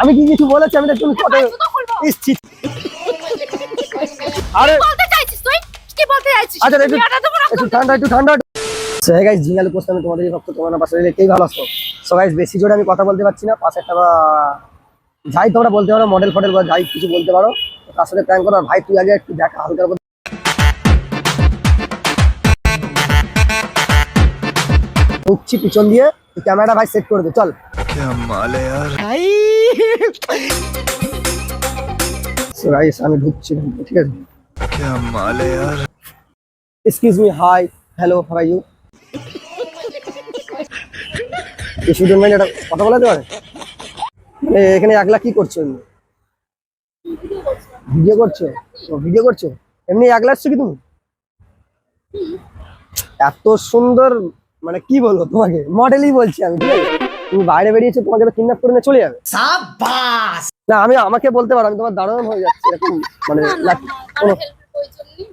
আমি কি কিছু বলেছি? আমি তুমি কত ইচ্ছি আরে। বলতে চাইছিস তুই? কি বলতে চাইছিস? আচ্ছা একটু একটু ঠান্ডা একটু ঠান্ডা। সো গাইস জিঙ্গাল পোস্ট আমি তোমাদের ভক্ত তোমরা পাশে রইলে কেই ভালো আছো? সো গাইস বেশি জোরে আমি কথা বলতে পারছি না। পাশে একটা যাই তোমরা বলতে পারো মডেল ফডেল বা যাই কিছু বলতে পারো। তার সাথে প্ল্যান করো ভাই তুই আগে একটু দেখা হালকার ঢুকছি পিছন দিয়ে ক্যামেরা ভাই সেট করে দে চল। মালে ভাই। আমি ঢুকছি। ঠিক আছে? হাই হ্যালো কথা পারে? মানে এখানে একলা কি ভিডিও করছ? ভিডিও করছ? এমনি একলা আসছো কি তুমি? এত সুন্দর মানে কি বলব তোমাকে? মডেলই বলছি আমি ঠিক আছে? তুমি বাইরে বেরিয়েছো তোমাকে তো কিডন্যাপ করে নিয়ে চলে যাবে না আমি আমাকে বলতে পারো আমি তোমার দারুণ হয়ে যাচ্ছে এরকম মানে লাগ- কোনো হেল্পের প্রয়োজন নেই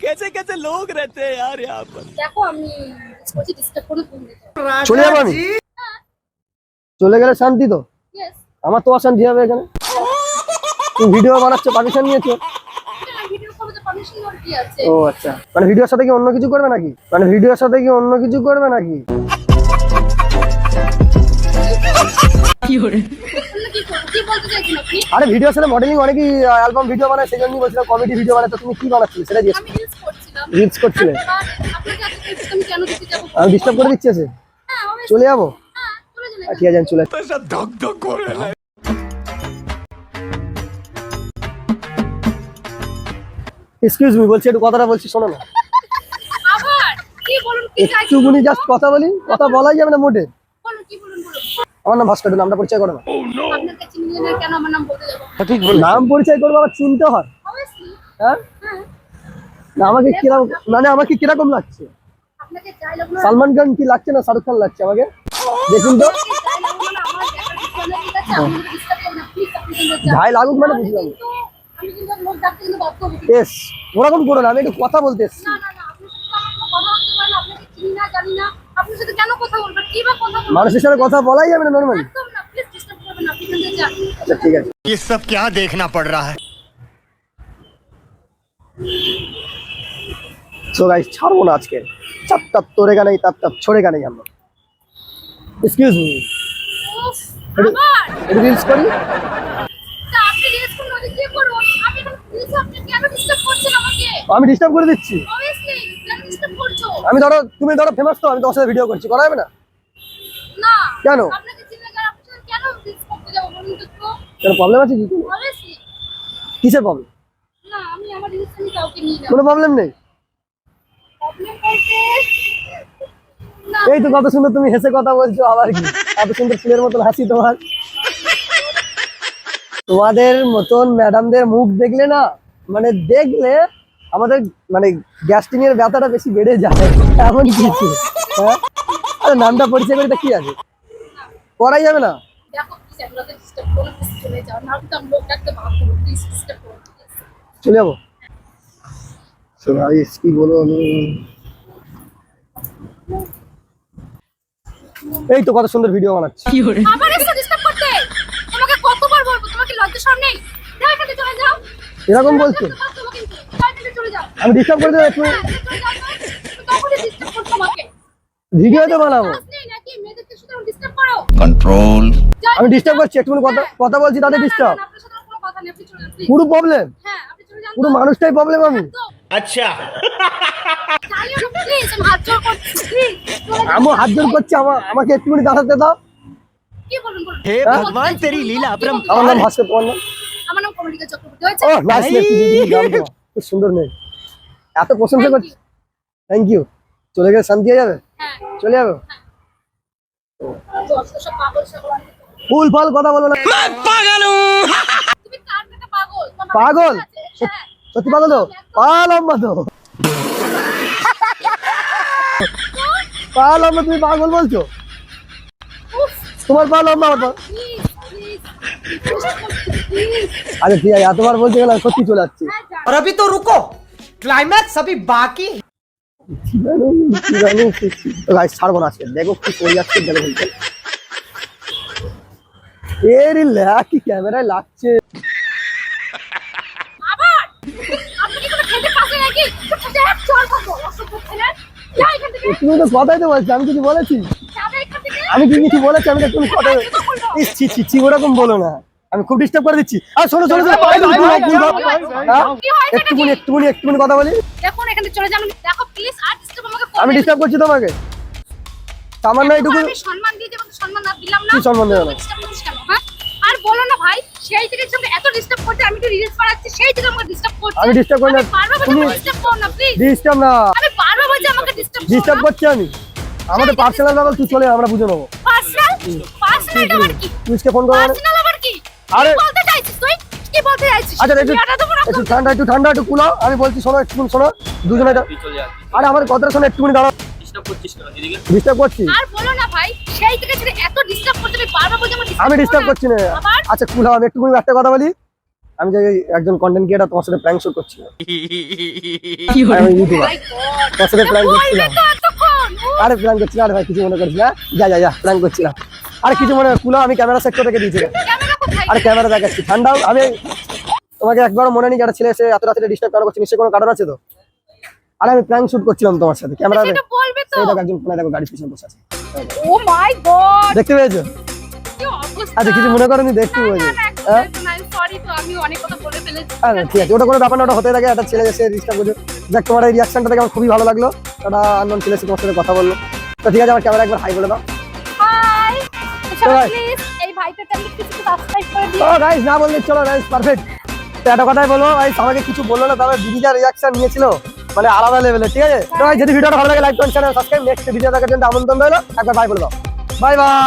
कैसे कैसे लोग रहते हैं यार यहाँ पर দেখো আমি বলছি ডিস্টার্ব করে ফোন দিতে চলে যাবো আমি চলে গেলে শান্তি তো ইয়েস আমার তো অশান্তি হবে এখানে তুমি ভিডিও বানাচ্ছ পারমিশন নিয়েছো ভিডিও করতে তো পারমিশন নেওয়ার কি আছে ও আচ্ছা মানে ভিডিওর সাথে কি অন্য কিছু করবে নাকি মানে ভিডিওর সাথে কি অন্য কিছু করবে নাকি আরে ভিডিও আসলে মডেলিং অনেকই অ্যালবাম ভিডিও বানায় সেই জন্যই বলছিলাম কমেডি ভিডিও বানায় তো তুমি কি বানাচ্ছিলে সেটা দিয়ে। রিলস করছিলে? আমি ডিস্টার্ব করে দিচ্ছি আছে চলে যাব? ঠিক আছে চলে ধক ধক এক্সকিউজ মি বলছি একটু কথাটা বলছি শোনো না। একটু জাস্ট কথা বলি কথা বলাই যাবে না মোটে। আমার নাম ভাস্কর নামটা পরিচয় করো না। না কেন আমার নাম বলতে যাব? নাম পরিচয় করব আবার চিনতে হয়। হ্যাঁ? হ্যাঁ। না আমাকে কীরকম মানে আমাকে কীরকম লাগছে? সালমান খান কি লাগছে না শাহরুখ খান লাগছে আমাকে? দেখুন তো। ঠিক। যাই লাগুক মানে বুঝলাম। এস ওরকম করো না আমি একটু কথা বলতে এসছি। না না না। আপনার সাথে তো আমার কোনো কথা বলতে পারেন আপনাকে চিনি না জানি না আপনার সাথে কেন কথা বলবেন কি বা কথা বলবেন মানুষের সাথে কথা বলাই যাবে না নর্মালি একদম না প্লিজ ডিস্টার্ব করবেন না আপনি কিন্তু যান আচ্ছা ঠিক আছে ये सब क्या देखना पड़ रहा है সো গাইস ছাড়বো না আজকে চাপ চাপ তোরে গানেই তাপ তাপ ছড়ে গানেই আমরা এক্সকিউজ মি উফ, একটু- আবার একটু রিলস করি তা আপনি রিলস করুন ওদের কি করবো আমি এখন প্লিজ আপনি কেন ডিস্টার্ব করছেন আমাকে আমি ডিস্টার্ব করে দিচ্ছি আমি ধরো তুমি ধরো ফেমাস তো আমি তোমার সাথে ভিডিও করছি করা যাবে না? কেন? কেন প্রবলেম আছে কি কিসের প্রবলেম কোনো প্রবলেম নেই? এই তো কত সুন্দর তুমি হেসে কথা বলছো আবার কি? এত সুন্দর ফুলের মতন হাসি তোমার। তোমাদের মতন ম্যাডামদের মুখ দেখলে না মানে দেখলে আমাদের মানে গ্যাস্ট্রিং এর ব্যথাটা বেশি বেড়ে যায়। এমন কিছু। হ্যাঁ? আরে নামটা পরিচয় করে কি আছে? করাই যাবে না? চলে যাব? কি বলব আমি? এই তো কত সুন্দর ভিডিও বানাচ্ছি। আবার এসে ডিস্টার্ব করতে? তোমাকে কতবার বলব? তোমাকে লজ্জা শরম নেই? যাও এখান চলে যাও। এরকম বলছো তোমাকে কিন্তু যাও এখান থেকে চলে যাও আমি ডিস্টার্ব করে দেবো একটু। ভিডিও তো বানাবো। কন্ট্রোল আমি ডিস্টার্ব করছি একটু কথা কথা বলছি তাদের ডিস্টার্ব পুরো প্রবলেম পুরো মানুষটাই প্রবলেম আমি। আচ্ছা। আমি হাত জোর করছি আমাকে একটু মিনিট দাঁড়াতে দাও। হে হ্যাঁ? ভগবান তেরি লীলা আমার নাম ভাস্কর আমার নাম কমলিকা চক্রবর্তী হয়েছে? ও খুব সুন্দর মেয়ে। এত প্রশংসা করছি থ্যাংক ইউ চলে গেলে শান্তি হয়ে যাবে? হ্যাঁ। চলে যাবে? সকল ফুল ফল কথা বলো না। তুমি কার থেকে পাগল? হ্যাঁ। সত্যি পাগল তো? পা লম্বা তো। পা লম্বা তুমি পাগল বলছো? তোমার পা লম্বা আমার আরে ঠিক আছে এতবার বলতে গেলে সত্যি চলে যাচ্ছি হ্যাঁ যা और ক্লাইম্যাক্স সবই বাকি গাইস ছাড়বো না দেখো কি করে যাচ্ছে দেখো বলতে। এর ল্যাক ক্যামেরায় লাগছে। তুমি তো বলছি আমি কিছু বলেছি? আমি কি কিছু বলেছি আমি তো তুমি কথা ছি ওরকম বলো না। আমি খুব ডিস্টার্ব করে দিচ্ছি। আর শোনো শোনো। হ্যাঁ? একটুখানি একটুখানি একটুখানি কথা বলি। দেখুন এখানে চলে যান দেখো প্লিজ আর ডিস্টার্ব আমাকে আমি ডিস্টার্ব করছি তোমাকে। সামান্য না। এইটুকু আমি সম্মান দিয়ে দেবো সম্মান না দিলাম না। কি সম্মান দেবে না? হ্যাঁ? আর বলো না ভাই সেই থেকে তুমি এত ডিস্টার্ব করতে আমি তো রিলস বানাচ্ছি সেই থেকে আমাকে ডিস্টার্ব করছে। আমি disturb করি না। তুমি- ডিস্টার্ব করো না প্লিজ ডিস্টার্ব না। আমি বারবার বলছি আমাকে ডিস্টার্ব ডিস্টার্ব করছি আমি। আমাদের পার্সোনাল ব্যাপার তুই চলে আমরা বুঝে নেব। পার্সোনাল পার্সোনাল আবার কি? তুইকে ফোন করে আরে- বলতে চাইছিস তুই? কি বলতে চাইছিস? আচ্ছা একটু একটু ঠান্ডা একটু ঠান্ডা একটু কুলাও। আমি বলছি শোনো একটু শোনো। দুজনে আরে আমার কথাটা শোনো একটুখানি দাঁড়াও। ডিস্টার্ব করছি। আর বলো না ভাই সেই থেকে ছেড়ে এত ডিস্টার্ব করতে আমি বারবার বলছি আমি ডিস্টার্ব করছি না। আচ্ছা কুলাও আমি একটু একটা কথা বলি। আমি যে একজন কন্টেন্ট ক্রিয়েটার তোমার সাথে প্র্যাঙ্ক শুট করছি। গড তোমার সাথে প্র্যাঙ্ক করছিলাম। ও, আরে প্র্যাঙ্ক করছিলাম আরে ভাই কিছু মনে করিস না। যা যা যা প্র্যাঙ্ক করছিলাম। আরে কিছু মনে কুলাও আমি ক্যামেরা সেট করে রেখে দিয়েছি কোথায় আরে ক্যামেরা দেখাচ্ছি। ঠান্ডাও আমি তোমাকে একবারও মনে নেই যে একটা ছেলে এসে এত রাত্রে ডিস্টার্ব করা করছে নিশ্চয়ই কোনো কারণ আছে তো? আরে আমি প্র্যাঙ্ক শুট করছিলাম তোমার সাথে ক্যামেরা সেটা বলবে তো। সেই দেখো একজন ফোনে দেখো গাড়ি পিছনে বসে আছে। ও মাই গড দেখতে পেয়েছ? কি অবস্থা? আচ্ছা কিছু মনে করনি? দেখতে পেয়েছ হ্যাঁ? সরি তো আমি অনেক কথা বলে ফেলেছি হ্যাঁ ঠিক আছে? ওটা কোনো ব্যাপার না ওটা হতে থাকে একটা ছেলে এসে ডিস্টার্ব করছে। দেখ তোমার এই রিয়াকশনটা দেখে আমার খুবই ভালো লাগল। ওটা আননোন ছেলে এসে তোমার সাথে কথা বলল। তো ঠিক আছে আমার ক্যামেরা একবার হাই বলে দাও। হাই না বললে চলো পারফেক্ট একটা কথাই আমাকে কিছু বলল না, তবে রিয়াকশন নিয়েছিল মানে আলাদা লেভেলে ঠিক আছে? তো যদি ভিডিওটা ভালো লাগে লাইক করেন চ্যানেল সাবস্ক্রাইব নেক্সট ভিডিও দেখার জন্য আমন্ত্রণ রইল, একবার বাই বলে দাও বাই বাই